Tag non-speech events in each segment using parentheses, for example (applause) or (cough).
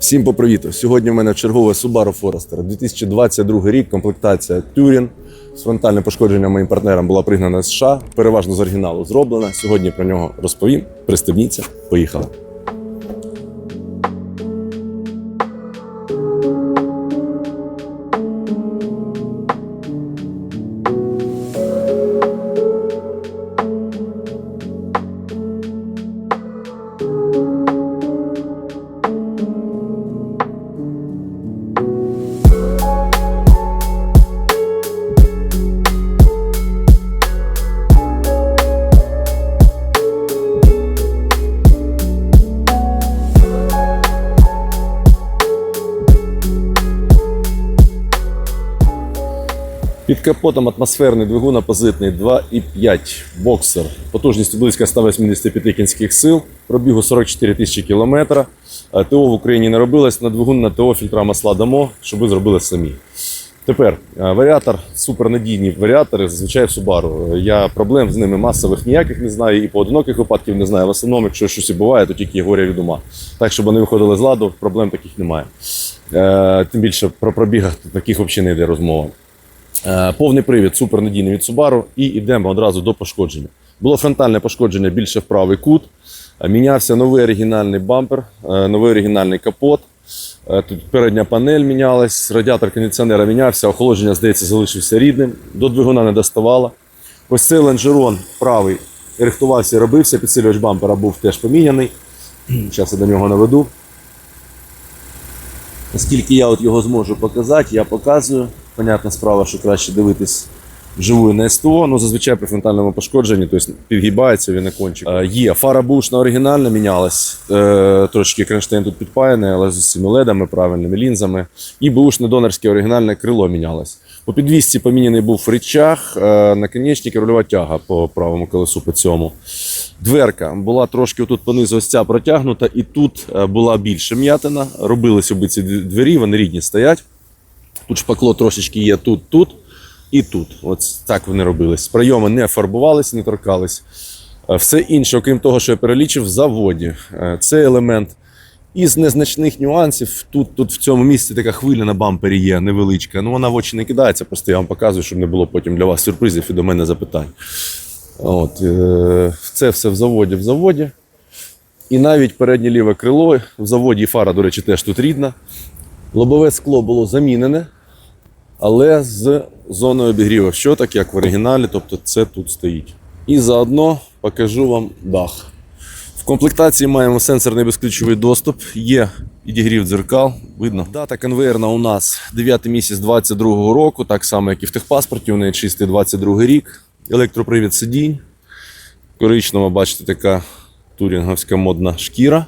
Всім по привіту! Сьогодні в мене чергове Subaru Forester. 2022 рік, комплектація Touring. З фронтальним пошкодженням моїм партнерам була пригнана з США, переважно з оригіналу зроблена. Сьогодні про нього розповім. Пристебніться, поїхали. Під капотом атмосферний двигун опозитний 2,5 боксер. Потужністю близько 185 кінських сил, пробігу 44 тисячі кілометра. Е, ТО в Україні не робилось, на двигун на ТО фільтра масла дамо, щоб ви зробили самі. Тепер е, варіатор, супернадійні варіатори, зазвичай в Subaru. Е, Я проблем з ними масових ніяких не знаю, і поодиноких випадків не знаю. В основному, якщо щось і буває, то тільки горя від ума. Так, щоб вони виходили з ладу, проблем таких немає. Тим більше про пробігах таких взагалі не йде розмова. Е, Повний привід супернадійний від Subaru і йдемо одразу до пошкодження. Було фронтальне пошкодження більше в правий кут. Е, Мінявся новий оригінальний бампер, е, новий оригінальний капот. Тут передня панель мінялась, радіатор кондиціонера мінявся, охолодження, здається, залишився рідним. До двигуна не доставало. Ось цей лонжерон правий рихтувався і робився, підсилювач бампера був теж поміняний. (clears throat) Зараз я до нього наведу. Наскільки я от його зможу показати, я показую. Понятна справа, що краще дивитись вживу на СТО, ну зазвичай при фронтальному пошкодженні, тобто підгибається він на кончик. Е, є, фара бушна оригінальна мінялась, е, трошки кронштейн тут підпаяний, але з усіма ледами, правильними лінзами. І бушне донорське оригінальне крило мінялось. По підвісці поміняний був рычаг, е, наконечник і рульова тяга по правому колесу по цьому. Дверка була трошки тут понизу ось ця протягнута, і тут е, була більше м'ятина. Робились оби ці двері, вони рідні стоять. Тут шпакло трошечки є тут, тут і тут. От так вони робились. Прийоми не фарбувалися, не торкались. Е, Все інше, окрім того, що я перелічив, в заводі. Е, Це елемент із незначних нюансів. Тут, тут в цьому місці така хвиля на бампері є невеличка. Ну вона в очі не кидається, просто я вам показую, щоб не було потім для вас сюрпризів і до мене запитань. От, е, це все в заводі в заводі. І навіть переднє ліве крило в заводі і фара, до речі, теж тут рідна. Лобове скло було замінене, але з зоною обігріву. Що так, як в оригіналі, тобто це тут стоїть. І заодно покажу вам дах. В комплектації маємо сенсорний безключовий доступ, є підігрів дзеркал, видно. Дата конвейерна у нас 9 місяць 22 року, так само, як і в техпаспорті, у неї чистий 22 рік. Електропривід сидінь. Коричнева, бачите, така турінговська модна шкіра.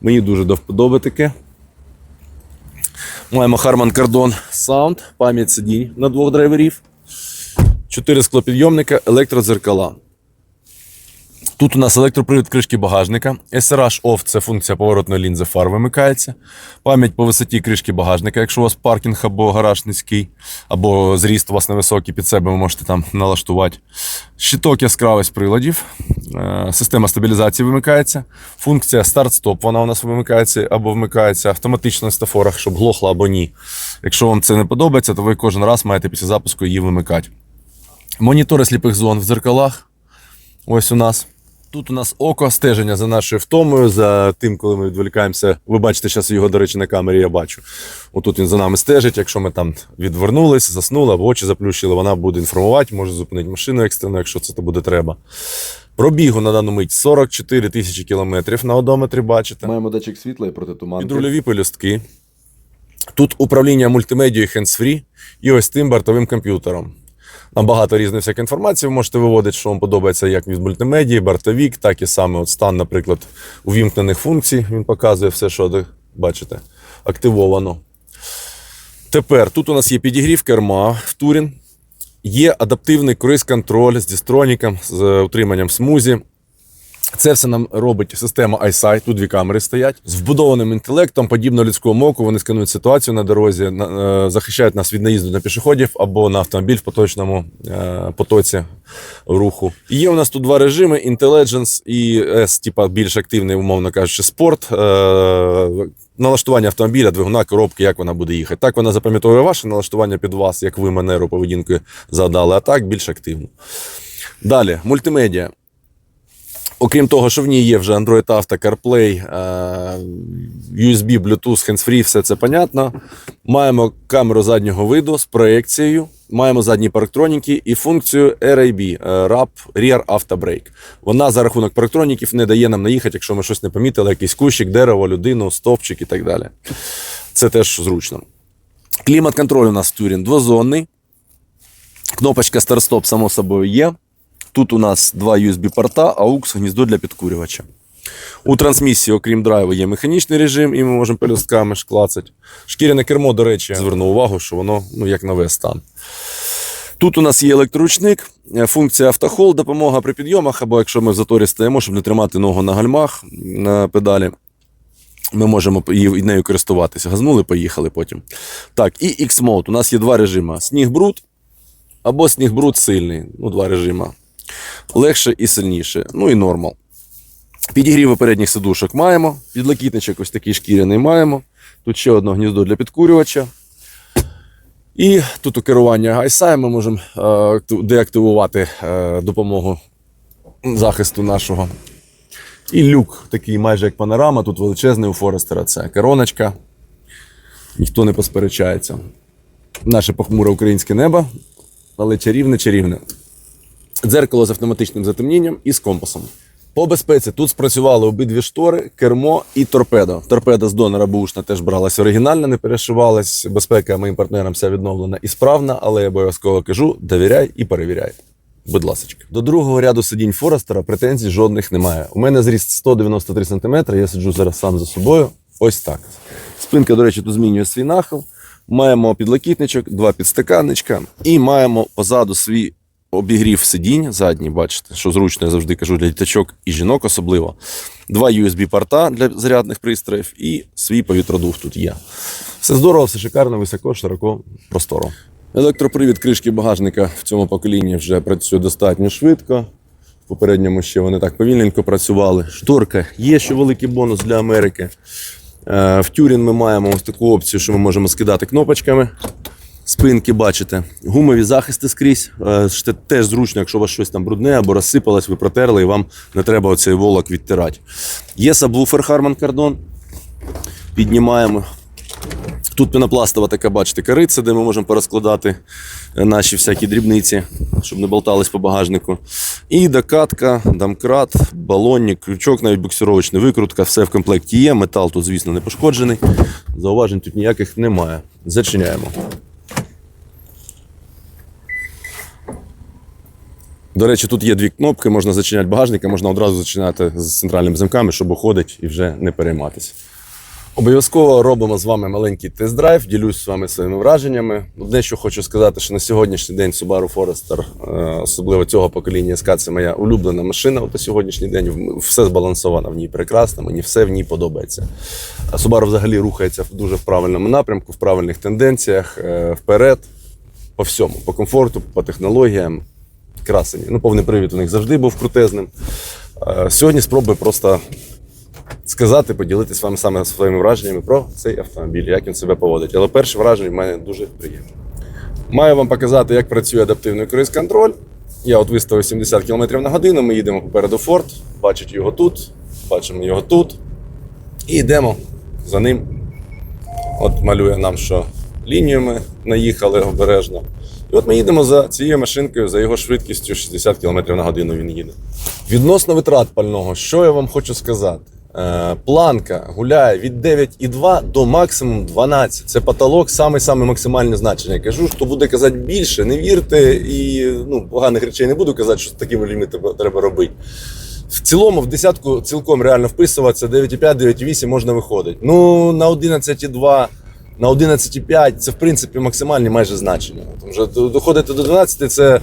Мені дуже до вподоби таке. Маємо Harman Kardon Sound, пам'ять сидінь на двох драйверів. Чотири склопідйомника, електродзеркала. Тут у нас електропривід кришки багажника. SRH OFF – це функція поворотної лінзи фар вимикається. Пам'ять по висоті кришки багажника, якщо у вас паркінг або гараж низький, або зріст у вас невисокий, під себе ви можете там налаштувати. Щиток яскравість приладів. Е, Система стабілізації вимикається. Функція старт-стоп, вона у нас вимикається або вмикається автоматично на стафорах, щоб глохла або ні. Якщо вам це не подобається, то ви кожен раз маєте після запуску її вимикати. Монітори сліпих зон в дзеркалах. Ось у нас. Тут у нас око стеження за нашою втомою, за тим, коли ми відволікаємося. Ви бачите, зараз його, до речі, на камері я бачу. Отут він за нами стежить. Якщо ми там відвернулись, заснули або очі заплющили, вона буде інформувати, може зупинити машину екстрено, якщо це то буде треба. Пробігу на дану мить 44 тисячі кілометрів на одометрі, бачите. Маємо датчик світла і протитуманки. Підрульові пелюстки. Тут управління мультимедією hands-free і ось тим бортовим комп'ютером. Там багато різних всяких інформації ви можете виводити, що вам подобається як від мультимедії, бартовік, так і саме от стан, наприклад, увімкнених функцій. Він показує все, що бачите, активовано. Тепер тут у нас є підігрів керма в Турін. Є адаптивний круїз-контроль з дістроніком, з утриманням смузі. Це все нам робить система iSight. Тут дві камери стоять з вбудованим інтелектом, подібно людському оку. Вони сканують ситуацію на дорозі, е, захищають нас від наїзду на пішоходів або на автомобіль в поточному е, потоці руху. І Є у нас тут два режими: Intelligence і S, типа більш активний, умовно кажучи, спорт. Е, налаштування автомобіля, двигуна, коробки, як вона буде їхати. Так вона запам'ятовує ваше налаштування під вас, як ви манеру поведінки задали, а так більш активно. Далі, мультимедіа. Окрім того, що в ній є вже Android Auto, CarPlay, е, USB, Bluetooth, hands-free, все це понятно. Маємо камеру заднього виду з проекцією, маємо задні парктроніки і функцію RAB е, RAP Rear Auto Brake. Вона за рахунок парктроніків не дає нам наїхати, якщо ми щось не помітили, якийсь кущик, дерево, людину, стовпчик і так далі. Це теж зручно. Клімат-контроль у нас в Тюрін двозонний. Кнопочка старт-стоп, само собою, є. Тут у нас два USB-порта, AUX, гніздо для підкурювача. У трансмісії, окрім драйву, є механічний режим, і ми можемо пелюстками ж клацати. Шкіряне кермо, до речі, зверну увагу, що воно ну, як нове стан. Тут у нас є електроручник, е, функція автохол, допомога при підйомах, або якщо ми в заторі стоїмо, щоб не тримати ногу на гальмах на педалі. Ми можемо нею користуватися. Газнули, поїхали потім. Так, і X-Mode. У нас є два режими: сніг бруд або сніг бруд сильний. Ну, два режими. Легше і сильніше. Ну і нормал. Підігріви передніх сидушок маємо. Підлокітничок ось такий шкіряний маємо. Тут ще одне гніздо для підкурювача. І тут у керування ISI ми можемо е, деактивувати е, допомогу захисту нашого. І люк, такий майже як панорама, тут величезний у Форестера. Це короночка. Ніхто не посперечається. Наше похмуре українське небо, але чарівне, чарівне. Дзеркало з автоматичним затемнінням і з компасом. По безпеці тут спрацювали обидві штори, кермо і торпедо. Торпеда з донора бушна теж бралась оригінальна, не перешивалась. Безпека моїм партнерам вся відновлена і справна, але я обов'язково кажу: довіряй і перевіряй. Будь ласка. До другого ряду сидінь Форестера претензій жодних немає. У мене зріст 193 см, я сиджу зараз сам за собою. Ось так. Спинка, до речі, тут змінює свій нахил. Маємо підлокітничок, два підстаканничка і маємо позаду свій обігрів сидінь задній, бачите, що зручно, я завжди кажу для діточок і жінок особливо. Два USB-порта для зарядних пристроїв і свій повітродув тут є. Все здорово, все шикарно, високо, широко, просторо. Електропривід кришки багажника в цьому поколінні вже працює достатньо швидко. В попередньому ще вони так повільненько працювали. Шторка є ще великий бонус для Америки. Е, В Тюрін ми маємо ось таку опцію, що ми можемо скидати кнопочками. Спинки бачите, гумові захисти скрізь. Е, Теж зручно, якщо у вас щось там брудне або розсипалось, ви протерли і вам не треба оцей волок відтирати. Є саблуфер Harman Kardon. Піднімаємо. Тут пінопластова така, бачите, кориця, де ми можемо порозкладати е, наші всякі дрібниці, щоб не болтались по багажнику. І докатка, домкрат, балонник, крючок, навіть буксировочний викрутка, все в комплекті є. Метал тут, звісно, не пошкоджений. Зауважень тут ніяких немає. Зачиняємо. До речі, тут є дві кнопки, можна зачиняти багажник, а можна одразу зачиняти з центральними замками, щоб уходить і вже не перейматися. Обов'язково робимо з вами маленький тест-драйв, ділюсь з вами своїми враженнями. Одне, що хочу сказати, що на сьогоднішній день Subaru Forester, е, особливо цього покоління SK, це моя улюблена машина. От на сьогоднішній день все збалансовано в ній прекрасно, мені все в ній подобається. Subaru взагалі рухається в- дуже правильному напрямку, в правильних тенденціях, е, вперед, по всьому, по комфорту, по технологіям. Красені. Ну, повний привід у них завжди був крутезним. Е, Сьогодні спробую просто сказати, поділитися з вами саме своїми враженнями про цей автомобіль, як він себе поводить. Але перше враження в мене дуже приємне. Маю вам показати, як працює адаптивний круїз-контроль. Я от виставив 70 км на годину, ми їдемо попереду Форд, бачить його тут, бачимо його тут. І йдемо за ним. От малює нам, що лінію ми наїхали обережно. І от ми їдемо за цією машинкою, за його швидкістю 60 км на годину він їде. Відносно витрат пального, що я вам хочу сказати? Е, планка гуляє від 9,2 до максимум 12. Це потолок, саме-саме максимальне значення. Я кажу, хто буде казати більше, не вірте і ну, поганих речей не буду казати, що з такими лімітами треба робити. В цілому в десятку цілком реально вписуватися 9,5, 9,8 можна виходити. Ну, на 11,2, на 11,5 це в принципі максимальні майже значення. Тому що доходити до 12 це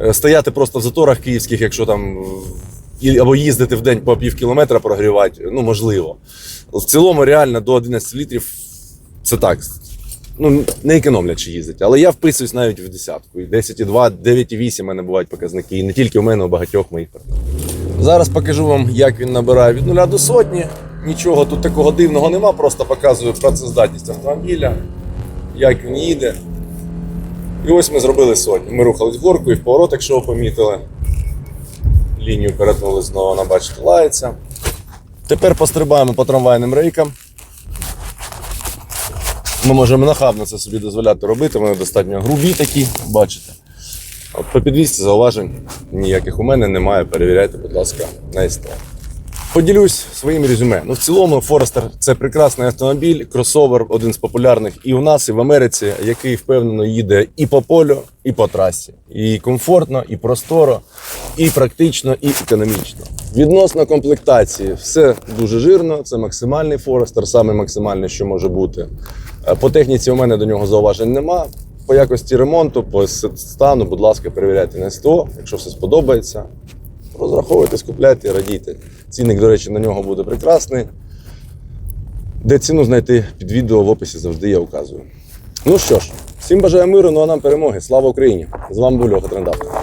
е, стояти просто в заторах київських, якщо там або їздити в день по пів кілометра прогрівати, ну можливо. В цілому, реально до 11 літрів це так. Ну, не економлячи їздить. Але я вписуюсь навіть в десятку. І 10,2, 9,8 у мене бувають показники. І не тільки у мене, у багатьох моїх партнерів. Зараз покажу вам, як він набирає від 0 до сотні. Нічого тут такого дивного нема, просто показую працездатність автомобіля, як він їде. І ось ми зробили сотню. Ми рухались горку і в поворот, якщо ви помітили. Лінію перетнули знову, вона бачите, лається. Тепер пострибаємо по трамвайним рейкам. Ми можемо нахабно це собі дозволяти робити, вони достатньо грубі такі, бачите. От по підвісці зауважень ніяких у мене немає. Перевіряйте, будь ласка, на СТО. Поділюсь своїм резюме. Ну, в цілому, Форестер це прекрасний автомобіль, кросовер, один з популярних і у нас, і в Америці, який впевнено їде і по полю, і по трасі. І комфортно, і просторо, і практично, і економічно. Відносно комплектації, все дуже жирно. Це максимальний Форестер, саме максимальний, що може бути. Е, По техніці у мене до нього зауважень нема. По якості ремонту, по стану, будь ласка, перевіряйте на СТО, якщо все сподобається. Розраховуйтесь, купляйте і радійте. Цінник, до речі, на нього буде прекрасний. Де ціну знайти під відео в описі завжди я указую. Ну що ж, всім бажаю миру, ну а нам перемоги. Слава Україні! З вами був Льоха Трендавка.